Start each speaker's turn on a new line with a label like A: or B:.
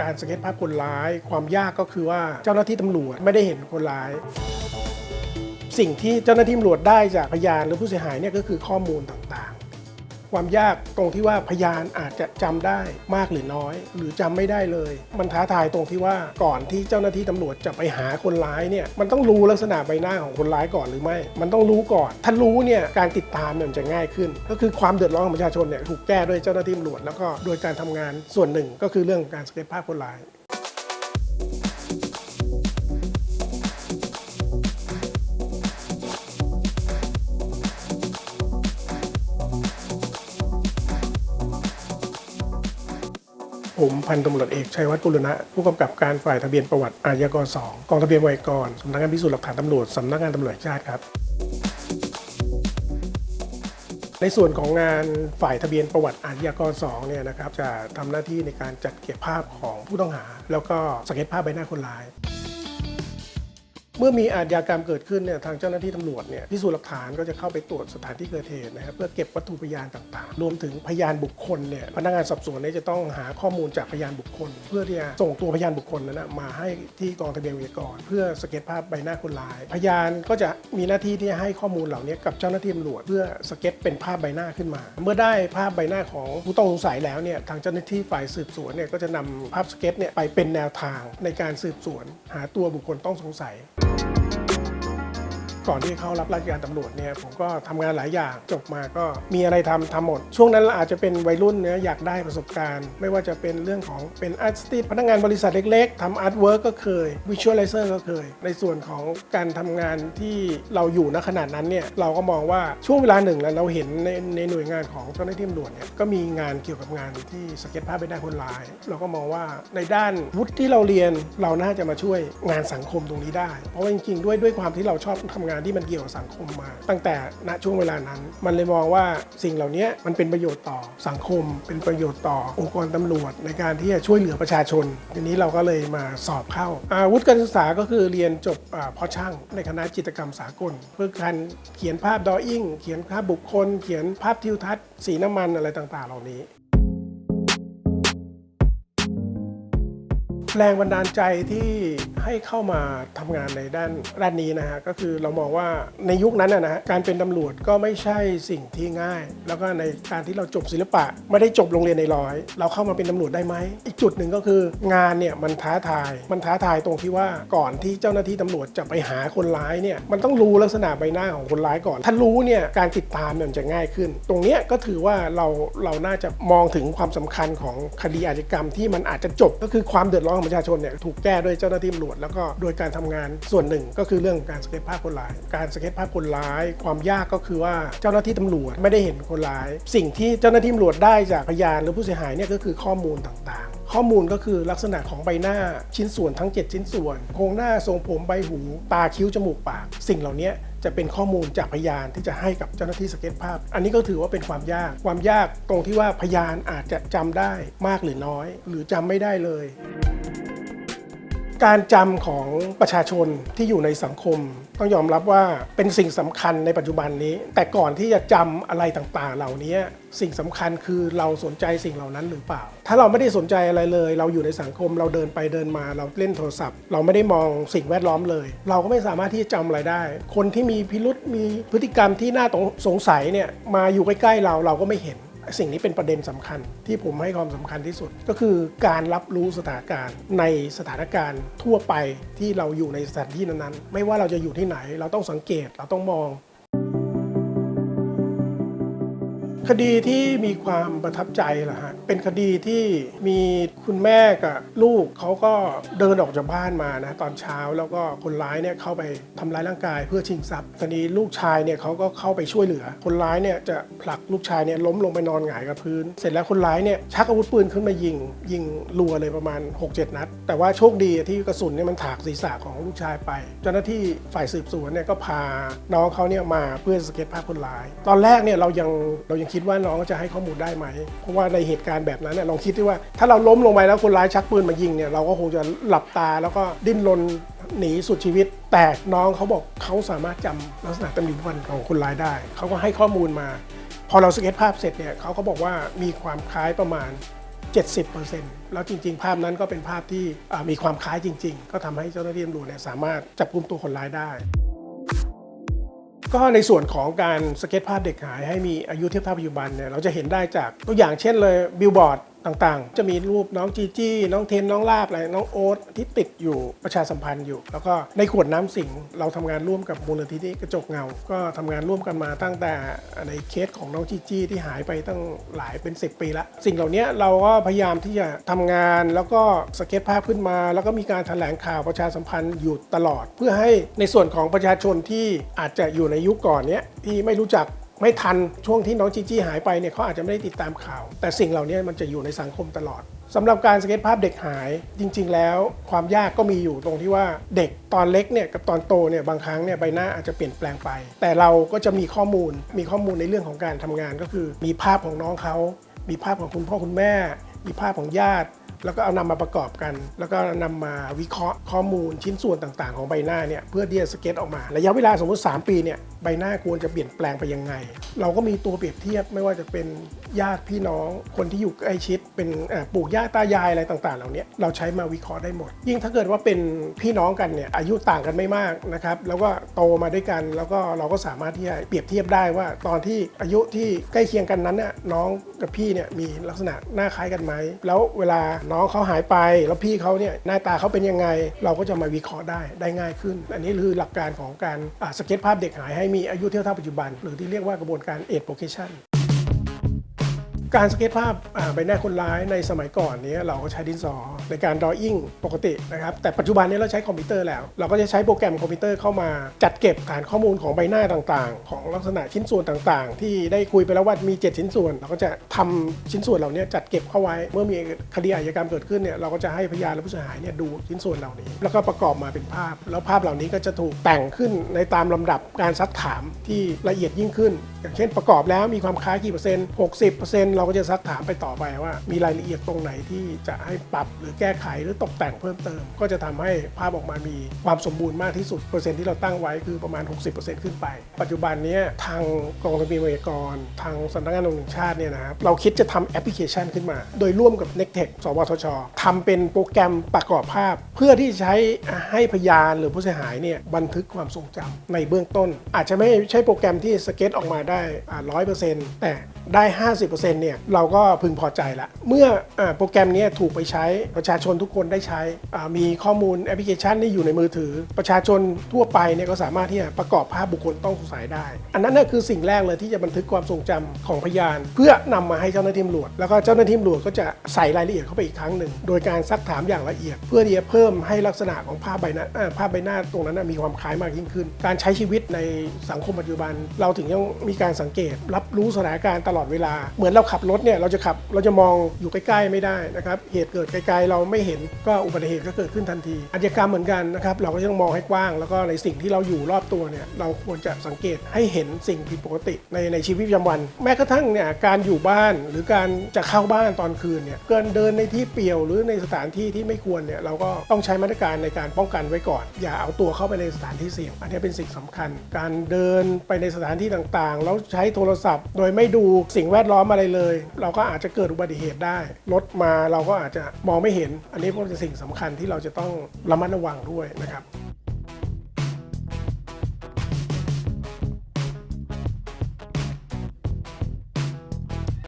A: การสเก็ตภาพคนร้าย ความยากก็คือว่าเจ้าหน้าที่ตำรวจไม่ได้เห็นคนร้าย สิ่งที่เจ้าหน้าที่ตำรวจได้จากพยานหรือผู้เสียหายเนี่ยก็คือข้อมูลต่าง ความยากตรงที่ว่าพยานอาจจะจำได้มากหรือน้อย หรือจำไม่ได้เลย มันท้าทายตรงที่ว่าก่อนที่เจ้าหน้าที่ตำรวจจะไปหาคนร้ายเนี่ยมันต้องรู้ลักษณะใบหน้าของคนร้ายก่อนหรือไม่ มันต้องรู้ก่อน ถ้ารู้เนี่ยการติดตามมันจะง่ายขึ้น ก็คือความเดือดร้อนของประชาชนเนี่ยถูกแก้ด้วยเจ้าหน้าที่ตำรวจแล้วก็โดยการทำงานส่วนหนึ่งก็คือเรื่องของการสเก็ตภาพคนร้าย ผมพันตำรวจเอกชัยวัฒน์กุลณะผู้กำกับการฝ่ายทะเบียนประวัติอาญากร2กองทะเบียนไวยากรสำนักงานพิสูจน์หลักฐานตำรวจสำนักงานตำรวจแห่งชาติครับ ในส่วนของงานฝ่ายทะเบียนประวัติอาญากร2เนี่ยนะครับจะทำหน้าที่ในการจัดเก็บภาพของผู้ต้องหา แล้วก็สเก็ตภาพใบหน้าคนร้าย เมื่อมีอาชญากรรมเกิดขึ้นเนี่ยทางเจ้าหน้าที่ตำรวจเนี่ยพิสูจน์หลักฐานก็จะเข้าไปตรวจสถานที่เกิดเหตุนะครับเพื่อเก็บวัตถุพยานต่างๆ รวมถึงพยานบุคคลเนี่ยพนักงานสอบสวนเนี่ยจะต้องหาข้อมูลจากพยานบุคคล เพื่อที่จะส่งตัวพยานบุคคลนั้นนะมาให้ที่กองทะเบียนวิทยากร เพื่อสเก็ตภาพใบหน้าคนร้าย พยานก็จะมีหน้าที่ที่จะให้ข้อมูลเหล่านี้กับเจ้าหน้าที่ตำรวจเพื่อสเก็ตเป็นภาพใบหน้าขึ้นมา เมื่อได้ภาพใบหน้าของผู้ต้องสงสัยแล้วเนี่ยทางเจ้าหน้าที่ฝ่ายสืบสวนเนี่ยก็จะนำภาพสเก็ตเนี่ยไปเป็นแนวทางในการสืบสวน หาตัวบุคคลต้องสงสัย you ก่อนที่เขารับราชการตำรวจเนี่ยผมก็ทำงานหลายอย่างจบมาก็มีอะไรทำทำหมด ช่วงนั้นเราอาจจะเป็นวัยรุ่นเนี่ยอยากได้ประสบการณ์ ไม่ว่าจะเป็นเรื่องของเป็นอาร์ติสต์พนักงานบริษัทเล็กๆทำอาร์ตเวิร์กก็เคยวิชวลไลเซอร์ก็เคย ในส่วนของการทำงานที่เราอยู่ณขนาดนั้นเนี่ยเราก็มองว่าช่วงเวลาหนึ่งแล้วเราเห็นในในหน่วยงานของเจ้าหน้าที่ตำรวจเนี่ยก็มีงานเกี่ยวกับงานที่สเก็ตภาพใบหน้าคนร้าย เราก็มองว่าในด้านวุฒิที่เราเรียนเราน่าจะมาช่วยงานสังคมตรงนี้ได้ เพราะว่าจริงๆด้วยด้วยความที่เราชอบทำงานที่มันเกี่ยวกับสังคมมา ตั้งแต่ณช่วงเวลานั้น มันเลยมองว่าสิ่งเหล่านี้มันเป็นประโยชน์ต่อสังคม เป็นประโยชน์ต่อองค์กรตำรวจ ในการที่จะช่วยเหลือประชาชน ทีนี้เราก็เลยมาสอบเข้า อาวุธการศึกษาก็คือเรียนจบพาะช่างในคณะจิตรกรรมสากล เพื่อการเขียนภาพดออิ่งเขียนภาพบุคคล เขียนภาพทิวทัศน์สีน้ำมันอะไรต่างๆ เหล่านี้แรงบันดาลใจที่ ให้เข้ามาทำงานในด้านด้านนี้นะฮะก็คือเรามองว่าในยุคนั้นนะฮะการเป็นตำรวจก็ไม่ใช่สิ่งที่ง่าย แล้วก็ในการที่เราจบศิลปะ ไม่ได้จบโรงเรียนในร้อย เราเข้ามาเป็นตำรวจได้ไหม อีกจุดหนึ่งก็คืองานเนี่ยมันท้าทาย มันท้าทายตรงที่ว่าก่อนที่เจ้าหน้าที่ตำรวจจะไปหาคนร้ายเนี่ยมันต้องรู้ลักษณะใบหน้าของคนร้ายก่อน ถ้ารู้เนี่ยการติดตามมันจะง่ายขึ้น ตรงเนี้ยก็ถือว่าเราเราน่าจะมองถึงความสำคัญของคดีอาชญากรรมที่มันอาจจะจบก็คือความเดือดร้อนของประชาชนเนี่ยถูกแก้ด้วยเจ้าหน้าที่ตำรวจแล้วก็โดยการทำงานส่วนหนึ่งก็คือเรื่องการสเก็ตภาพคนร้าย การสเก็ตภาพคนร้าย ความยากก็คือว่าเจ้าหน้าที่ตำรวจไม่ได้เห็นคนร้าย สิ่งที่เจ้าหน้าที่ตำรวจได้จากพยานหรือผู้เสียหายเนี่ยก็คือข้อมูลต่างๆ ข้อมูลก็คือลักษณะของใบหน้าชิ้นส่วนทั้ง 7 ชิ้นส่วน โครงหน้าทรงผมใบหู ตาคิ้วจมูกปาก สิ่งเหล่านี้จะเป็นข้อมูลจากพยานที่จะให้กับเจ้าหน้าที่สเก็ตภาพ อันนี้ก็ถือว่าเป็นความยาก ความยากตรงที่ว่าพยานอาจจะจำได้มากหรือน้อย หรือจำไม่ได้เลย การจำของประชาชนที่อยู่ในสังคม ต้องยอมรับว่าเป็นสิ่งสำคัญในปัจจุบันนี้ แต่ก่อนที่จะจำอะไรต่างๆ เหล่านี้สิ่งสำคัญคือเราสนใจสิ่งเหล่านั้นหรือเปล่า ถ้าเราไม่ได้สนใจอะไรเลย เราอยู่ในสังคมเราเดินไปเดินมาเราเล่นโทรศัพท์ เราไม่ได้มองสิ่งแวดล้อมเลย เราก็ไม่สามารถที่จะจำอะไรได้ คนที่มีพิรุษมีพฤติกรรมที่น่าสงสัยเนี่ยมาอยู่ใกล้ๆเราเราก็ไม่เห็น สิ่งนี้เป็นประเด็นสำคัญที่ผมให้ความสำคัญที่สุด ก็คือการรับรู้สถานการณ์ ในสถานการณ์ทั่วไปที่เราอยู่ในสถานที่นั้นๆ ไม่ว่าเราจะอยู่ที่ไหน เราต้องสังเกตเราต้องมอง คดีที่มีความประทับใจล่ะฮะเป็นคดีที่มีคุณแม่กับลูกเขาก็เดินออกจากบ้านมานะตอนเช้าแล้วก็คนร้ายเนี่ยเข้าไปทำร้ายร่างกายเพื่อชิงทรัพย์ทีนี้ลูกชายเนี่ยเขาก็เข้าไปช่วยเหลือ คนร้ายเนี่ยจะผลักลูกชายเนี่ยล้มลงไปนอนหงายกับพื้น เสร็จแล้วคนร้ายเนี่ยชักอาวุธปืนขึ้นมายิง ยิงรัวเลยประมาณ 6-7 นัด แต่ว่าโชคดีที่กระสุนเนี่ยมันถากศีรษะของลูกชายไป เจ้าหน้าที่ฝ่ายสืบสวนเนี่ยก็พาน้องเขาเนี่ยมาเพื่อสเก็ตภาพคนร้าย ตอนแรกเนี่ยเรายังเรายังคิดคิดว่าน้องจะให้ข้อมูลได้ไหม เพราะว่าในเหตุการณ์แบบนั้นเนี่ยลองคิดดูว่า ถ้าเราล้มลงไปแล้วคนร้ายชักปืนมายิงเนี่ยเราก็คงจะหลับตาแล้วก็ดิ้นรนหนีสุดชีวิต แต่น้องเขาบอกเขาสามารถจำลักษณะตำหนิวันของคนร้ายได้ เขาก็ให้ข้อมูลมา พอเราสเก็ตภาพเสร็จเนี่ยเขาก็บอกว่ามีความคล้ายประมาณ 70%แล้วจริง ๆ ภาพนั้นก็เป็นภาพที่มีความคล้ายจริง ๆ ก็ทำให้เจ้าหน้าที่ตำรวจเนี่ยสามารถจับกลุ่มตัวคนร้ายได้ ก็ในส่วนของการสเก็ตภาพเด็กหายให้มีอายุเทียบเท่าปัจจุบันเนี่ยเราจะเห็นได้จากตัวอย่างเช่นเลยบิลบอร์ด ต่างๆ จะมีรูปน้องจีจี้น้องเทนน้องลาบอะไรน้องโอ๊ตที่ติดอยู่ประชาสัมพันธ์อยู่ แล้วก็ในขวดน้ำสิงเราทำงานร่วมกับมูลนิธิกระจกเงา ก็ทำงานร่วมกันมาตั้งแต่ในเคสของน้องจีจี้ที่หายไปตั้งหลายเป็น 10 ปีละสิ่งเหล่านี้เราก็พยายามที่จะทำงานแล้วก็สเก็ตภาพขึ้นมา แล้วก็มีการแถลงข่าวประชาสัมพันธ์อยู่ตลอด เพื่อให้ในส่วนของประชาชนที่อาจจะอยู่ในยุคก่อนเนี้ยที่ไม่รู้จัก ไม่ทันช่วงที่น้องจีจี้หายไปเนี่ยเขาอาจจะไม่ได้ติดตามข่าว แต่สิ่งเหล่านี้มันจะอยู่ในสังคมตลอดสำหรับการสเก็ตภาพเด็กหายจริง ๆ แล้ว ความยากก็มีอยู่ตรงที่ว่าเด็กตอนเล็กเนี่ยกับตอนโตเนี่ยบางครั้งเนี่ยใบหน้าอาจจะเปลี่ยนแปลงไป แต่เราก็จะมีข้อมูลมีข้อมูลในเรื่องของการทำงานก็คือ มีภาพของน้องเขา มีภาพของคุณพ่อคุณแม่ มีภาพของญาติ แล้วก็เอานำมาประกอบกัน แล้วก็นำมาวิเคราะห์ข้อมูลชิ้นส่วนต่างๆ ของใบหน้าเนี่ยเพื่อที่จะสเก็ตออกมา ระยะเวลาสมมติ 3 ปีเนี่ยใบหน้าควรจะเปลี่ยนแปลงไปยังไง เราก็มีตัวเปรียบเทียบไม่ว่าจะเป็นญาติพี่น้องคนที่อยู่ใกล้ชิด เป็นปู่ย่าตายายอะไรต่างๆ เหล่านี้เราใช้มาวิเคราะห์ได้หมด ยิ่งถ้าเกิดว่าเป็นพี่น้องกันเนี่ยอายุต่างกันไม่มากนะครับแล้วก็โตมาด้วยกันแล้วก็เราก็สามารถที่จะเปรียบเทียบได้ว่า ตอนที่อายุที่ใกล้เคียงกันนั้นน่ะน้องกับพี่เนี่ยมีลักษณะหน้าคล้ายกันไหมแล้วเวลาน้องเขาหายไป แล้วพี่เขาเนี่ยหน้าตาเขาเป็นยังไง เราก็จะมาวิเคราะห์ได้ได้ง่ายขึ้น อันนี้คือหลักการของการสเก็ตภาพเด็กหายให้มีอายุเท่าเท่าปัจจุบัน หรือที่เรียกว่ากระบวนการเอดโ o เคชัน การสเก็ตภาพใบหน้าคนร้ายในสมัยก่อนนี้เราก็ใช้ดินสอในการดรออิ่งปกตินะครับแต่ปัจจุบันนี้เราใช้คอมพิวเตอร์แล้ว เราก็จะใช้โปรแกรมคอมพิวเตอร์เข้ามาจัดเก็บฐานข้อมูลของใบหน้าต่างๆ ของลักษณะชิ้นส่วนต่างๆ ที่ได้คุยไปแล้วว่ามี 7 ชิ้นส่วน เราก็จะทำชิ้นส่วนเหล่านี้จัดเก็บเข้าไว้ เมื่อมีคดีอาชญากรรมเกิดขึ้นเนี่ยเราก็จะให้พยานและผู้เสียหายเนี่ยดูชิ้นส่วนเหล่านี้ แล้วก็ประกอบมาเป็นภาพ แล้วภาพเหล่านี้ก็จะถูกแต่งขึ้นในตามลำดับการซักถามที่ละเอียดยิ่งขึ้น อย่างเช่นประกอบแล้วมีความคล้ายกี่เปอร์เซ็นต์60%เราก็จะซักถามไปต่อไปว่า มีรายละเอียดตรงไหนที่จะให้ปรับหรือแก้ไขหรือตกแต่งเพิ่มเติม ก็จะทำให้ภาพออกมามีความสมบูรณ์มากที่สุดเปอร์เซ็นต์ที่เราตั้งไว้คือประมาณ 60%ขึ้นไป ปัจจุบันนี้ทางกองทะเบียนวิทยากร ทางสำนักงานตำรวจแห่งชาติเนี่ยนะครับเราคิดจะทำแอปพลิเคชันขึ้นมา โดยร่วมกับ n e c t e c h สวทชทำเป็นโปรแกรมประกอบภาพ เพื่อที่ใช้ให้พยานหรือผู้เสียหายเนี่ยบันทึกความทรงจำในเบื้องต้น อาจจะไม่ใช่โปรแกรมที่สเก็ตออกมาได้ร้อยเปอร์เซ็นต์แต่ได้ 50%เนี่ยเราก็พึงพอใจละ เมื่ออโปรแกรมนี้ถูกไปใช้ประชาชนทุกคนได้ใช้ มีข้อมูลแอปพลิเคชันที่อยู่ในมือถือ ประชาชนทั่วไปเนี่ยก็สามารถที่จะประกอบภาพบุคคลต้องสงสัยได้ อันนั้นน่คือสิ่งแรกเลยที่จะบันทึกความทรงจำของพยาน เพื่อนำมาให้เจ้าหน้าที่ตำรวจ แล้วก็เจ้าหน้าที่ตำรวจก็จะใส่รายละเอียดเข้าไปอีกครั้งหนึ่งโดยการซักถามอย่างละเอียด เพื่อที่จะเพิ่มให้ลักษณะของภาพใบหน้าภาพใบหน้าตรงนั้นมีความคล้ายมากยิ่งขึ้น การใช้ชีวิตในสังคมปัจจุบัน เราถึงยังมีการสังเกต รับรู้สถานการณ์ตลอดเวลาเหมือนเราขับรถเนี่ยเราจะขับเราจะมองอยู่ใกล้ๆไม่ได้นะครับเหตุเกิดไกลๆเราไม่เห็นก็อุบัติเหตุก็เกิดขึ้นทันทีอาชญากรรมเหมือนกันนะครับเราก็ต้องมองให้กว้าง แล้วก็ในสิ่งที่เราอยู่รอบตัวเนี่ยเราควรจะสังเกตให้เห็นสิ่งผิดปกติในในชีวิตประจำวัน แม้กระทั่งเนี่ยการอยู่บ้านหรือการจะเข้าบ้านตอนคืนเนี่ยเกินเดินในที่เปี่ยว หรือในสถานที่ที่ไม่ควรเนี่ยเราก็ต้องใช้มาตรการในการป้องกันไว้ก่อน อย่าเอาตัวเข้าไปในสถานที่เสี่ยง อันนี้เป็นสิ่งสำคัญ การเดินไปในสถานที่ต่างๆ แล้วใช้โทรศัพท์ โดยไม่ดูสิ่งแวดล้อมอะไรเลยเราก็อาจจะเกิดอุบัติเหตุได้รถมาเราก็อาจจะมองไม่เห็น อันนี้ก็เป็นสิ่งสำคัญที่เราจะต้องระมัดระวังด้วยนะครับ